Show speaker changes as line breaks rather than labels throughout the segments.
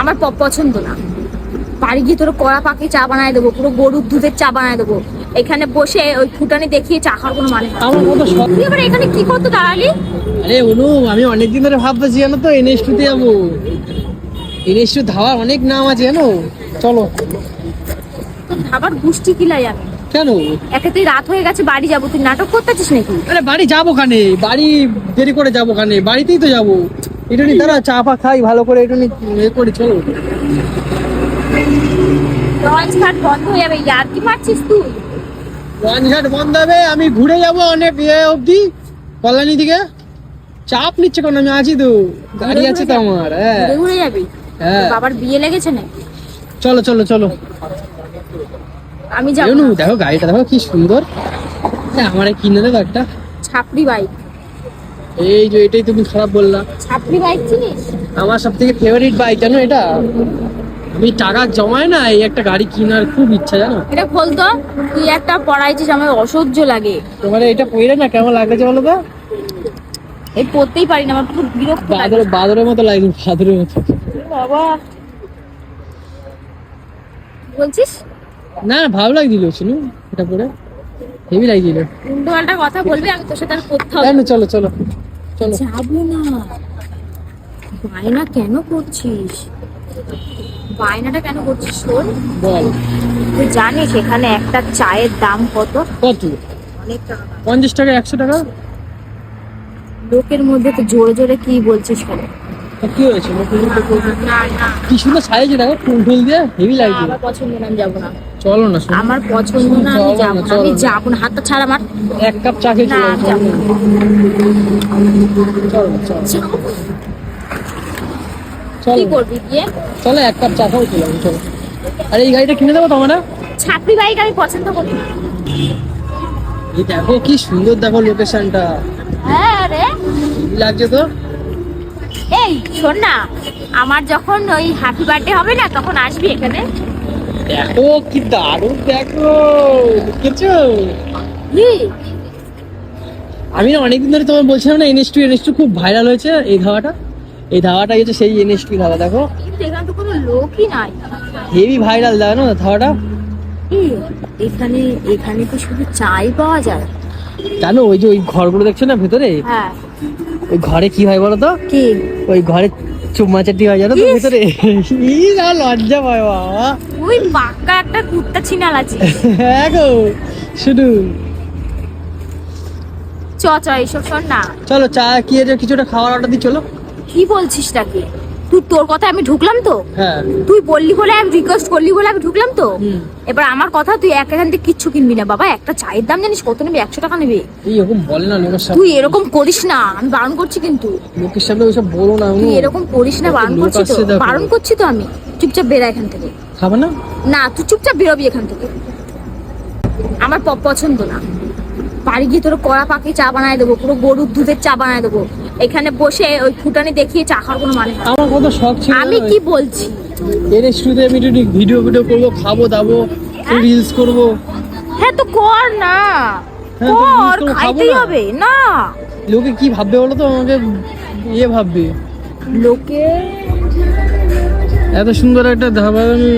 আমার পছন্দ না। বাড়ি গিয়ে তোর কড়া পাখি চা বানায় দেবো পুরো গরুর দুধের চা বানায় দেবো। এখানে বসে ওই ফুটানি দেখিয়ে চা খাওয়ার কোনো মানে তুই এবার এখানে কি করতে দাঁড়ালি?
আরে অনু আমি অনেকদিন ধরে ভাবতেছি জানো তো এনএস টুতে যাব। এনএস টু ধাবার অনেক নাম আছে জানো। চলো।
ধাবার গুষ্টি কিলাই আমি।
কেন?
একে তুই রাত হয়ে গেছে বাড়ি যাব। তুই নাটক করতেছিস নাকি?
আরে বাড়ি যাব কানে? বাড়ি দেরি করে যাব কানে? বাড়িতেই তো যাব। একটু নি দাঁড়া চা ফা খাই ভালো করে একটু এ করি চলো।
লঞ্চ ঘাট বন্ধ হয়ে যাবে ইয়ার কি মারছিস তুই?
লঞ্চঘাট বন্ধ হবে আমি ঘুরে যাব অনেক ইয়ে অবধি কল্যাণী দিকে। চাপ নিচ্ছে কেন? আমি আছি তো গাড়ি আছে তো আমার হ্যাঁ।
ঘুরে যাবি?
হ্যাঁ।
বাবার বিয়ে লেগেছে না
চলো চলো চলো।
আমি যাব
দেখো গাড়িটা দেখো কি সুন্দর। এ, আমার কিনে দেবো একটা।
ছাপড়ি বাইক।
এই যে এটাই তুমি খারাপ বললা।
ছাপড়ি বাইক চিনিস
আমার সব থেকে ফেভারিট বাইক জানো এটা? আমি টাকা জমায় না এই একটা গাড়ি কেনার খুব ইচ্ছা জানো?
এটা খোল তো। তুই একটা পড়াইছিস আমার অসহ্য লাগে।
তোমার এটা পরে না কেমন লাগছে বলো তো?
এই পড়তেই পারি না আমার খুব বিরক্ত লাগে।
বাদর বাদরের মতো লাগছে বাদরের মতো।
বাবা। বলছিস?
না না, ভালো লাগছিল শুনু এটা পরে। হেভি লাগছিল
উল্টো কথা বলবি আমি তোর সাথে আর কোথাও
কেন চলো চলো। চলো।
যাব না। বায়না কেন করছিস? বায়নাটা কেন করছিস শোন?
বল।
তুই জানিস এখানে একটা চায়ের দাম কত?
কত?
অনেক টাকা।
পঞ্চাশ টাকা একশো টাকা?
লোকের মধ্যে তো জোরে জোরে কি বলছিস কেন
কি হয়েছে? নতুন নতুন করব।
না না
কি সুন্দর সাইজ দেখো ফুল দিয়ে হেভি লাগছে
আমার পছন্দ না আমি যাব না।
চলো না
আমার পছন্দ না আমি
না,
যাব না আমি
না।
যাব না হাতটা ছাড় আমার।
এক কাপ চা খেয়ে চলো চলো চলো।
কি করবি গিয়ে?
চলো এক কাপ চা খাও চলো চলো। আরে এই গাড়িটা কিনে দেবো তোমার
ছাপড়ি বাইক আমি পছন্দ করি না।
এই দেখো কি সুন্দর দেখো লোকেশনটা
হ্যাঁ রে
লাগছে তো
এই শোন না। আমার যখন ওই হ্যাপি বার্থডে হবে না তখন আসবি এখানে।
দেখো কি দারুণ দেখো দেখেছ?
কি?
আমি না অনেকদিন ধরে তোমার বলছিলাম না এনএস টু এনএস টু খুব ভাইরাল হয়েছে এই ধাবাটা। এই ধাবাটা হচ্ছে সেই এনএস টু ধাবা দেখো।
এখানে তো কোনো লোকই নাই।
হেভি ভাইরাল দেখো না ধাবাটা।
এখানে এখানে তো শুধু চাই পাওয়া যায়।
জানো ওই যে ওই ঘরগুলো দেখছ না ভেতরে?
হ্যাঁ।
ওই ঘরে কি হয় বলো তো?
কি?
ওই ঘরে চুম্মাচাটি হয় জানো তো ভিতরে? ই না লজ্জা পায় বাবা।
ওই বাক্কা একটা কুত্তা ছিনাল আছে।
হ্যাঁ গো শুধু।
চ চ এইসব শোন না।
চলো চা কি কিছুটা খাওয়ার অর্ডার দিই চলো।
কি বলছিস নাকি তুই তোর কথা আমি ঢুকলাম তো?
হ্যাঁ।
তুই বললি বলে আমি রিকোয়েস্ট করলি বলে আমি ঢুকলাম তো? এবার আমার কথা তুই এক এখান থেকে কিচ্ছু কিনবি না বাবা। একটা চায়ের দাম জানিস কত নেবে? একশো টাকা নেবে? তুই এরকম করিস না। আমি বারণ করছি কিন্তু।
লোকের সামনে ওইসব বলো না
তুই এরকম করিস না বারণ করছি তো। বারণ করছি তো আমি। চুপচাপ বেরা এখান থেকে।
খাবে না?
না তুই চুপচাপ বেরোবি এখান থেকে। আমার পছন্দ না। বাড়ি গিয়ে তোর কড়া পাখি চা বানায় দেবো পুরো গরুর দুধের চা বানায় দেবো। এখানে বসে ওই ফুটানি দেখিয়ে চা খাওয়ার কোনো মানে
আমার কত শখ ছিল
আমি কি বলছি?
এর স্টুডিওতে আমি একটু ভিডিও ভিডিও করব খাব দাবো রিলস করব।
হ্যাঁ তো কর না।
হ্যাঁ,
কর খাইতেই হবে না।
লোকে কি ভাববে বলো তো? আমাকে ইয়ে ভাববে।
লোকে
এত সুন্দর একটা ধাবা আমি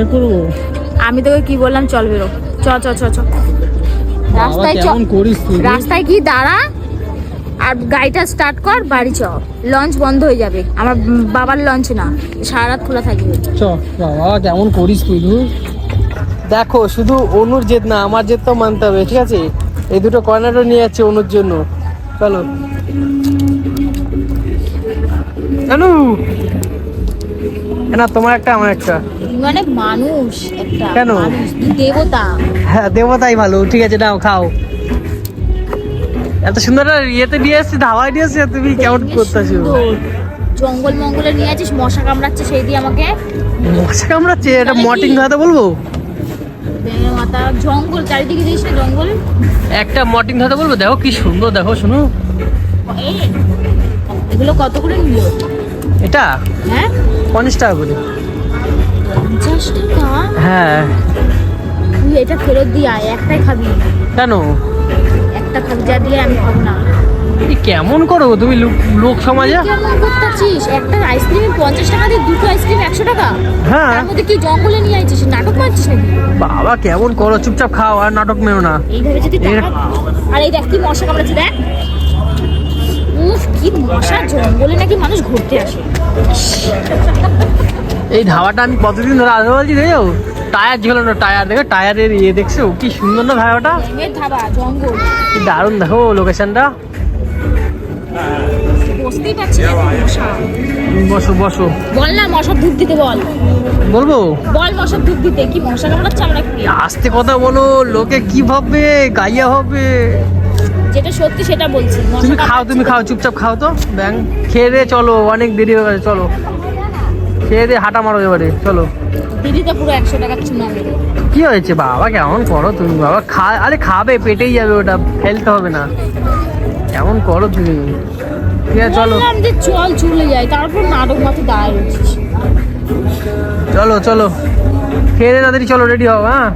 এ করব।
আমি তোকে কি বললাম? চল বেরো। চ চ চ চ। রাস্তায় চ।
করিস
রাস্তায় কি দাঁড়া? আর গাড়িটা স্টার্ট কর বাড়ি চ। লঞ্চ বন্ধ হয়ে যাবে। আমার বাবার লঞ্চ না। সারা রাত খোলা থাকবে।
চ বাবা কেমন করিস তুই দেখো শুধু অনুর জেদ না আমার জেদ তো মানতে হবে ঠিক আছে? এই দুটো কর্নারও নিয়ে যাচ্ছে অনুর জন্য। চলো। জানু না তোমার একটা আমার একটা।
মানে মানুষ একটা
কেন?
মানুষ, দেবতা।
হ্যাঁ দেবতাই ভালো ঠিক আছে নাও খাও। এত সুন্দর ইয়েতে নিয়ে আসছি ধাবায় নিয়ে আসছি আর তুমি কেমন করতেছো।
জঙ্গল মঙ্গলে নিয়ে আছিস মশা কামড়াচ্ছে সেই দিয়ে আমাকে।
মশা কামড়াচ্ছে এটা? মর্টিং খাওয়াতে বলব?
জঙ্গল চারিদিকে দিস জঙ্গল?
একটা মর্টিং খাওয়াতে বলব? দেখো কি সুন্দর দেখো শোনো।
এগুলো কত করে নিল?
এটা?
হ্যাঁ?
পঞ্চাশ টাকা করে।
পঞ্চাশ টাকা?
হ্যাঁ।
তুই এটা ফেরত দিয়ে আয় একটাই খাবি।
কেন?
একটা খাবি যা দিলে আমি খাব না।
কেমন করো তুমি লোক- লোক সমাজে?
কেমন করতেছিস একটা আইসক্রিম পঞ্চাশ টাকা দিয়ে দুটো আইসক্রিম একশো টাকা?
হ্যাঁ।
তার মধ্যে কি জঙ্গলে নিয়ে আইছিস? নাটক মারছিস নাকি?
বাবা কেমন করো চুপচাপ খাও আর নাটক মেও না।
এইভাবে যদি আর এই দেখ কি মশা কামড়াচ্ছে দেখ। উফ কি মশা জঙ্গলে নাকি মানুষ ঘুরতে আসে।
এই ধাবাটা আমি কতদিন ধরে আসব বলছি দেখো টায়ার ছিল না টায়ার দেখো টায়ারের ইয়ে দেখছ? কি সুন্দর না
জঙ্গল।
কি দারুণ দেখো লোকেশনটা
বসতেই পারছি না এত মশা।
বসো বসো।
বল না মশার ধূপ দিতে বল।
বলব?
বল মশার ধূপ দিতে কি মশা কামড়াচ্ছে আমরা কি?
আস্তে কথা বলো লোকে কি ভাববে? গাইয়া হবে।
যেটা সত্যি সেটা বলছি
তুমি খাও তুমি খাও চুপচাপ খাও তো। ব্যাং খেয়ে চলো অনেক দেরি হয়ে গেছে চলো। খেয়ে দিয়ে হাঁটা মারো এবারে চলো।
দিদিতে পুরো একশো টাকা চুনা
কি হয়েছে বাবা? কেমন করো তুমি বাবা? খা আরে খাবে পেটেই যাবে ওটা ফেলতে হবে না। কেমন করো তুমি? ঠিক আছে চলো।
যে চল চলে যায় তারপর নাটক মতো দাঁড়ায় রয়েছিস।
চলো চলো। খেয়ে দিয়ে তাড়াতাড়ি চলো রেডি হও হ্যাঁ?